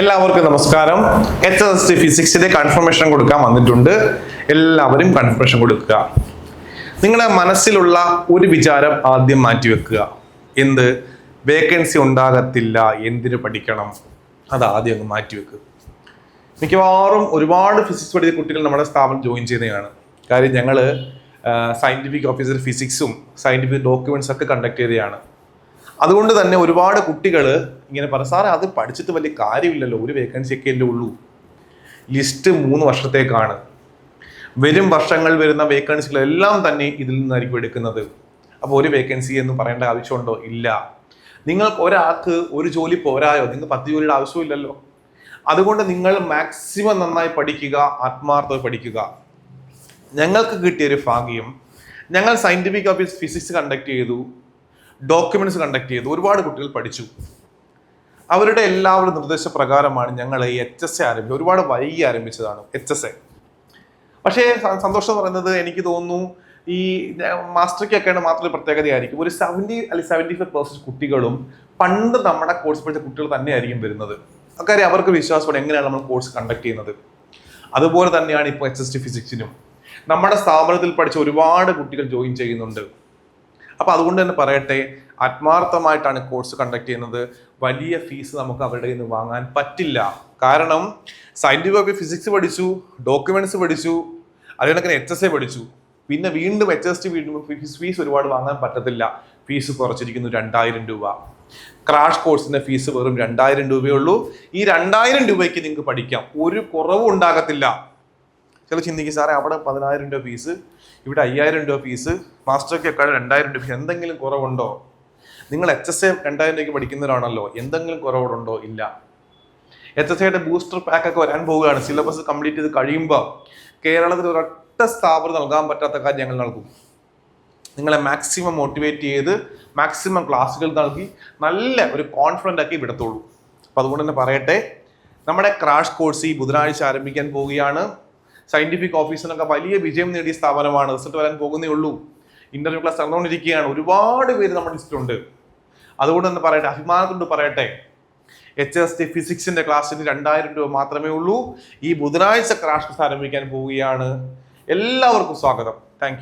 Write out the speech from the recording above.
എല്ലാവർക്കും നമസ്കാരം. H S T ഫിസിക്സിന്റെ കൺഫർമേഷൻ കൊടുക്കാൻ വന്നിട്ടുണ്ട്. എല്ലാവരും കൺഫർമേഷൻ കൊടുക്കുക. നിങ്ങളുടെ മനസ്സിലുള്ള ഒരു വിചാരം ആദ്യം മാറ്റിവെക്കുക എന്ത്? വേക്കൻസി ഉണ്ടാകത്തില്ല. എന്തിനു പഠിക്കണം? അത് ആദ്യം അങ്ങ് മാറ്റിവെക്കുക മിക്കവാറും ഒരുപാട് ഫിസിക്സ് പഠിച്ച കുട്ടികൾ നമ്മുടെ സ്ഥാപനം ജോയിൻ ചെയ്യുന്നതാണ്. കാര്യം ഞങ്ങൾ സയന്റിഫിക് ഓഫീസർ ഫിസിക്സും സയന്റിഫിക് ഡോക്യുമെന്റ്സ് ഒക്കെ കണ്ടക്ട് ചെയ്തതാണ്. അതുകൊണ്ട് തന്നെ ഒരുപാട് കുട്ടികൾ ഇങ്ങനെ പറ സാറേ അത് പഠിച്ചിട്ട് വലിയ കാര്യമില്ലല്ലോ ഒരു വേക്കൻസി ഒക്കെ അല്ലേ ഉള്ളൂ. ലിസ്റ്റ് മൂന്ന് വർഷത്തേക്കാണ്. വരും വർഷങ്ങൾ വരുന്ന വേക്കൻസികളെല്ലാം തന്നെ ഇതിൽ നിന്നായിരിക്കും എടുക്കുന്നത്. അപ്പോൾ ഒരു വേക്കൻസി എന്ന് പറയേണ്ട ആവശ്യമുണ്ടോ? ഇല്ല. നിങ്ങൾക്ക് ഒരാൾക്ക് ഒരു ജോലി പോരായോ? നിങ്ങൾക്ക് പത്ത് ജോലിയുടെ ആവശ്യമില്ലല്ലോ അതുകൊണ്ട് നിങ്ങൾ മാക്സിമം നന്നായി പഠിക്കുക ആത്മാർത്ഥത പഠിക്കുക. ഞങ്ങൾക്ക് കിട്ടിയൊരു ഭാഗ്യം. ഞങ്ങൾ സയന്റിഫിക് ഓഫീസ് ഫിസിക്സ് കണ്ടക്ട് ചെയ്തു. ഡോക്യുമെന്റ്സ് കണ്ടക്ട് ചെയ്തു. ഒരുപാട് കുട്ടികൾ പഠിച്ചു. അവരുടെ എല്ലാവരുടെ നിർദ്ദേശപ്രകാരമാണ് ഞങ്ങൾ ഈ എച്ച് എസ് എ ആരംഭിച്ചത്. ഒരുപാട് വൈകി ആരംഭിച്ചതാണ് എച്ച് എസ് എ പക്ഷേ സന്തോഷം പറയുന്നത് എനിക്ക് തോന്നുന്നു ഈ മാസ്റ്റർക്കൊക്കെയാണ് മാത്രമേ പ്രത്യേകതയായിരിക്കും. ഒരു സെവന്റി അല്ലെങ്കിൽ സെവന്റി ഫൈവ് പെർസെന്റ് കുട്ടികളും പണ്ട് നമ്മുടെ കോഴ്സ് പഠിച്ച കുട്ടികൾ തന്നെയായിരിക്കും വരുന്നത്. അക്കാര്യം അവർക്ക് വിശ്വാസമാണ് എങ്ങനെയാണ് നമ്മൾ കോഴ്സ് കണ്ടക്ട് ചെയ്യുന്നത്. അതുപോലെ തന്നെയാണ് ഇപ്പോൾ എച്ച് എസ് ടി ഫിസിക്സിനും നമ്മുടെ സ്ഥാപനത്തിൽ പഠിച്ച ഒരുപാട് കുട്ടികൾ ജോയിൻ ചെയ്യുന്നുണ്ട്. അപ്പൊ അതുകൊണ്ട് തന്നെ പറയട്ടെ ആത്മാർത്ഥമായിട്ടാണ് കോഴ്സ് കണ്ടക്ട് ചെയ്യുന്നത്. വലിയ ഫീസ് നമുക്ക് അവരുടെ നിന്ന് വാങ്ങാൻ പറ്റില്ല. കാരണം സയന്റിഫിക് ഫിസിക്സ് പഠിച്ചു ഡോക്യുമെന്റ്സ് പഠിച്ചു അതിനൊക്കെ എച്ച് എസ് എ പഠിച്ചു. പിന്നെ വീണ്ടും എച്ച് എസ് ടി വീണ്ടും ഫീസ് ഒരുപാട് വാങ്ങാൻ പറ്റത്തില്ല. ഫീസ് കുറച്ചിരിക്കുന്നു രണ്ടായിരം രൂപ. ക്രാഷ് കോഴ്സിന്റെ ഫീസ് വെറും രണ്ടായിരം രൂപയുള്ളൂ ഈ രണ്ടായിരം രൂപയ്ക്ക് നിങ്ങൾക്ക് പഠിക്കാം. ഒരു കുറവും ഉണ്ടാകത്തില്ല. ചില ചിന്തിക്കും സാറേ അവിടെ പതിനായിരം രൂപ ഫീസ് ഇവിടെ അയ്യായിരം രൂപ ഫീസ് മാസ്റ്റർക്കൊക്കെ രണ്ടായിരം രൂപ ഫീസ് എന്തെങ്കിലും കുറവുണ്ടോ? നിങ്ങൾ എച്ച് എസ് എ രണ്ടായിരം രൂപയ്ക്ക് പഠിക്കുന്നവരാണല്ലോ എന്തെങ്കിലും കുറവുണ്ടോ? ഇല്ല. എച്ച് എസ് എയുടെ ബൂസ്റ്റർ പാക്ക് ഒക്കെ വരാൻ പോവുകയാണ്. സിലബസ് കംപ്ലീറ്റ് ചെയ്ത് കഴിയുമ്പോൾ കേരളത്തിൽ ഒരൊറ്റ സ്ഥാപനം നൽകാൻ പറ്റാത്ത കാര്യം ഞങ്ങൾ നൽകും. നിങ്ങളെ മാക്സിമം മോട്ടിവേറ്റ് ചെയ്ത് മാക്സിമം ക്ലാസ്സുകൾ നൽകി നല്ല ഒരു കോൺഫിഡന്റ് ആക്കി വിടത്തുള്ളൂ അപ്പോൾ അതുകൊണ്ട് തന്നെ പറയട്ടെ നമ്മുടെ ക്രാഷ് കോഴ്സ് ഈ ബുധനാഴ്ച ആരംഭിക്കാൻ പോവുകയാണ്. സയന്റിഫിക് ഓഫീസിനൊക്കെ വലിയ വിജയം നേടിയ സ്ഥാപനമാണ്. റിസൾട്ട് വരാൻ പോകുന്നേ ഉള്ളൂ. ഇന്റർവ്യൂ ക്ലാസ് നടന്നുകൊണ്ടിരിക്കുകയാണ്. ഒരുപാട് പേര് നമ്മുടെ ലിസ്റ്റിലുണ്ട് അതുകൊണ്ട് തന്നെ പറയട്ടെ അഭിമാനത്തോട് പറയട്ടെ. എച്ച് എസ് ടി ഫിസിക്സിന്റെ ക്ലാസ്സിന് രണ്ടായിരം രൂപ മാത്രമേ ഉള്ളൂ. ഈ ബുധനാഴ്ച ക്രാഷ് ആരംഭിക്കാൻ പോവുകയാണ്. എല്ലാവർക്കും സ്വാഗതം. താങ്ക്